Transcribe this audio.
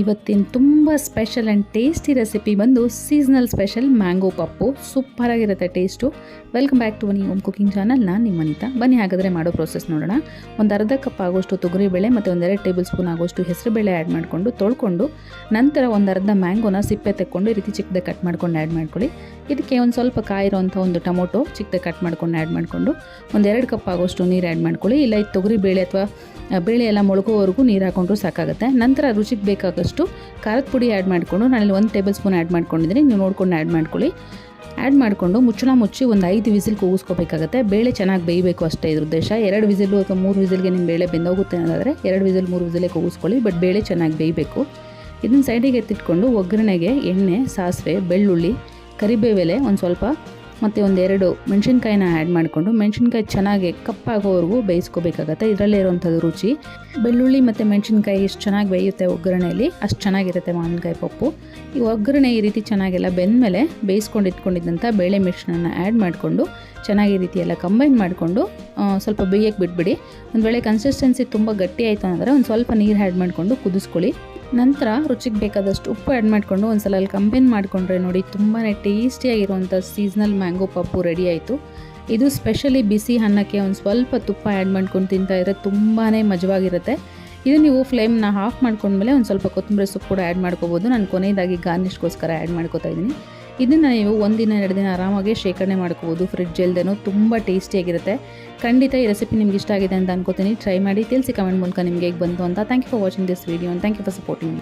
ಇವತ್ತಿನ ತುಂಬ special and tasty recipe ಬಂದು ಸೀಸ್ನಲ್ ಸ್ಪೆಷಲ್ ಮ್ಯಾಂಗೋ ಪಪ್ಪು. ಸೂಪರಾಗಿರುತ್ತೆ ಟೇಸ್ಟು ವೆಲ್ಕಮ್ ಬ್ಯಾಕ್ ಟು ವನಿ ಓಮ್ ಕುಕಿಂಗ್ ಚಾನಲ್ ನಾನು ನಿಮ್ಮ ಅನಿತಾ. ಬನ್ನಿ ಹಾಗಾದರೆ ಮಾಡೋ ಪ್ರೋಸೆಸ್ ನೋಡೋಣ. ಒಂದು ಅರ್ಧ ಕಪ್ ಆಗೋಷ್ಟು ತೊಗರಿಬೇಳೆ ಮತ್ತು ಒಂದೆರಡು ಟೇಬಲ್ ಸ್ಪೂನ್ ಆಗೋಷ್ಟು ಹೆಸರುಬೇಳೆ ಆ್ಯಡ್ ಮಾಡಿಕೊಂಡು ತೊಳ್ಕೊಂಡು ನಂತರ ಒಂದು ಅರ್ಧ ಮ್ಯಾಂಗೋನ ಸಿಪ್ಪೆ ತೆಕ್ಕೊಂಡು ರೀತಿ ಚಿಕ್ಕದಾಗಿ ಕಟ್ ಮಾಡ್ಕೊಂಡು ಆ್ಯಡ್ ಮಾಡ್ಕೊಳ್ಳಿ. ಇದಕ್ಕೆ ಒಂದು ಸ್ವಲ್ಪ ಕಾಯಿರೋಂಥ ಒಂದು ಟೊಮೊಟೊ ಚಿಕ್ಕದಾಗಿ ಕಟ್ ಮಾಡ್ಕೊಂಡು ಆ್ಯಡ್ ಮಾಡಿಕೊಂಡು ಒಂದೆರಡು ಕಪ್ ಆಗೋಷ್ಟು ನೀರು ಆ್ಯಡ್ ಮಾಡ್ಕೊಳ್ಳಿ. ಇಲ್ಲ ಇದು ತೊಗರಿ ಬೇಳೆ ಅಥವಾ ಬೇಳೆ ಎಲ್ಲ ಮೊಳಗೋವರೆಗೂ ನೀರು ಹಾಕೊಂಡ್ರು ಸಾಕಾಗುತ್ತೆ. ನಂತರ ರುಚಿಗೆ ಬೇಕಾಗಷ್ಟು ಖಾರದ ಪುಡಿ ಆ್ಯಡ್ ಮಾಡಿಕೊಂಡು ನಾನಿಲ್ಲಿ ಒಂದು ಟೇಬಲ್ ಸ್ಪೂನ್ ಆ್ಯಡ್ ಮಾಡ್ಕೊಂಡಿದ್ದೀನಿ. ನೀವು ನೋಡ್ಕೊಂಡು ಆ್ಯಡ್ ಮಾಡ್ಕೊಳ್ಳಿ. ಆ್ಯಡ್ ಮಾಡಿಕೊಂಡು ಮುಚ್ಚಳ ಮುಚ್ಚಿ ಒಂದು ಐದು ವಿಸಿಲ್ ಕೂಗಿಸ್ಕೋಬೇಕಾಗತ್ತೆ. ಬೇಳೆ ಚೆನ್ನಾಗಿ ಬೇಯಬೇಕು ಅಷ್ಟೇ ಇದ್ರ ಉದ್ದೇಶ. ಎರಡು ವಿಸಿಲು ಅಥವಾ ಮೂರು ವಿಸಿಲ್ಗೆ ನಿಮ್ಮ ಬೇಳೆ ಬೆಂದೋಗುತ್ತೆ ಅನ್ನೋದಾದರೆ ಎರಡು ವಿಸಿಲ್, ಮೂರು ವಿಸಿಲೇ ಕೂಗಿಸ್ಕೊಳ್ಳಿ. ಬಟ್ ಬೇಳೆ ಚೆನ್ನಾಗಿ ಬೇಯಬೇಕು. ಇದನ್ನು ಸೈಡಿಗೆ ಎತ್ತಿಟ್ಕೊಂಡು ಒಗ್ಗರಣೆಗೆ ಎಣ್ಣೆ, ಸಾಸಿವೆ, ಬೆಳ್ಳುಳ್ಳಿ ಕರಿಬೇವೆಲೆ ಒಂದು ಸ್ವಲ್ಪ, ಮತ್ತು ಒಂದೆರಡು ಮೆಣಸಿನ್ಕಾಯಿನ ಆ್ಯಡ್ ಮಾಡಿಕೊಂಡು, ಮೆಣಸಿನ್ಕಾಯಿ ಚೆನ್ನಾಗಿ ಕಪ್ಪಾಗೋವರೆಗೂ ಬೇಯಿಸ್ಕೋಬೇಕಾಗತ್ತೆ. ಇದರಲ್ಲೇ ಇರುವಂಥದ್ದು ರುಚಿ. ಬೆಳ್ಳುಳ್ಳಿ ಮತ್ತು ಮೆಣಸಿನ್ಕಾಯಿ ಎಷ್ಟು ಚೆನ್ನಾಗಿ ಬೇಯುತ್ತೆ ಒಗ್ಗರಣೆಯಲ್ಲಿ ಅಷ್ಟು ಚೆನ್ನಾಗಿರುತ್ತೆ ಮಾವಿನಕಾಯಿ ಪಪ್ಪು. ಈ ಒಗ್ಗರಣೆ ಈ ರೀತಿ ಚೆನ್ನಾಗೆಲ್ಲ ಬೆಂದಮೇಲೆ ಬೇಯಿಸ್ಕೊಂಡು ಇಟ್ಕೊಂಡಿದ್ದಂಥ ಬೇಳೆ ಮಿಶ್ರಣನ ಆ್ಯಡ್ ಮಾಡಿಕೊಂಡು, ಚೆನ್ನಾಗಿ ಈ ರೀತಿ ಎಲ್ಲ ಕಂಬೈನ್ ಮಾಡಿಕೊಂಡು ಸ್ವಲ್ಪ ಬೇಯಕ್ಕೆ ಬಿಟ್ಬಿಡಿ. ಒಂದು ವೇಳೆ ಕನ್ಸಿಸ್ಟೆನ್ಸಿ ತುಂಬ ಗಟ್ಟಿ ಆಯಿತು ಅಂದರೆ ಒಂದು ಸ್ವಲ್ಪ ನೀರು ಆ್ಯಡ್ ಮಾಡಿಕೊಂಡು ಕುದಿಸ್ಕೊಳ್ಳಿ. ನಂತರ ರುಚಿಗೆ ಬೇಕಾದಷ್ಟು ಉಪ್ಪು ಆ್ಯಡ್ ಮಾಡಿಕೊಂಡು ಒಂದು ಸಲ ಅಲ್ಲಿ ಕಂಬೈನ್ ಮಾಡಿಕೊಂಡ್ರೆ ನೋಡಿ ತುಂಬಾ ಟೇಸ್ಟಿಯಾಗಿರುವಂಥ ಸೀಸ್ನಲ್ ಮ್ಯಾಂಗೋ ಪಪ್ಪು ರೆಡಿ ಆಯಿತು. ಇದು ಸ್ಪೆಷಲಿ ಬಿಸಿ ಅನ್ನಕ್ಕೆ ಒಂದು ಸ್ವಲ್ಪ ತುಪ್ಪ ಆ್ಯಡ್ ಮಾಡ್ಕೊಂಡು ತಿಂತಾ ಇದ್ರೆ ತುಂಬಾ ಮಜವಾಗಿರುತ್ತೆ. ಇದು ನೀವು ಫ್ಲೇಮ್ನ ಆಫ್ ಮಾಡ್ಕೊಂಡ್ಮೇಲೆ ಒಂದು ಸ್ವಲ್ಪ ಕೊತ್ತಂಬರಿ ಸೊಪ್ಪು ಕೂಡ ಆ್ಯಡ್ ಮಾಡ್ಕೋಬೋದು. ನಾನು ಕೊನೆಯದಾಗಿ ಗಾರ್ನಿಷ್ಗೋಸ್ಕರ ಆ್ಯಡ್ ಮಾಡ್ಕೋತಾ ಇದ್ದೀನಿ. ಇದನ್ನು ನೀವು ಒಂದಿನ, ಎರಡು ದಿನ ಆರಾಮಾಗಿ ಶೇಖರಣೆ ಮಾಡ್ಕೋಬೋದು. ಫ್ರಿಡ್ಜ್ ಇಲ್ದೇನೂ ತುಂಬ ಟೇಸ್ಟಿಯಾಗಿರುತ್ತೆ ಖಂಡಿತ ಈ ರೆಸಿಪಿ ನಿಮ್ಗೆ ಇಷ್ಟ ಆಗಿದೆ ಅಂತ ಅನ್ಕೋತೀನಿ. ಟ್ರೈ ಮಾಡಿ, ತಿಳಿಸಿ ಕಮೆಂಟ್ ಮೂಲಕ ನಿಮಗೆ ಹೇಗೆ ಬಂತು ಅಂತ. Thank you for watching this video thank you for supporting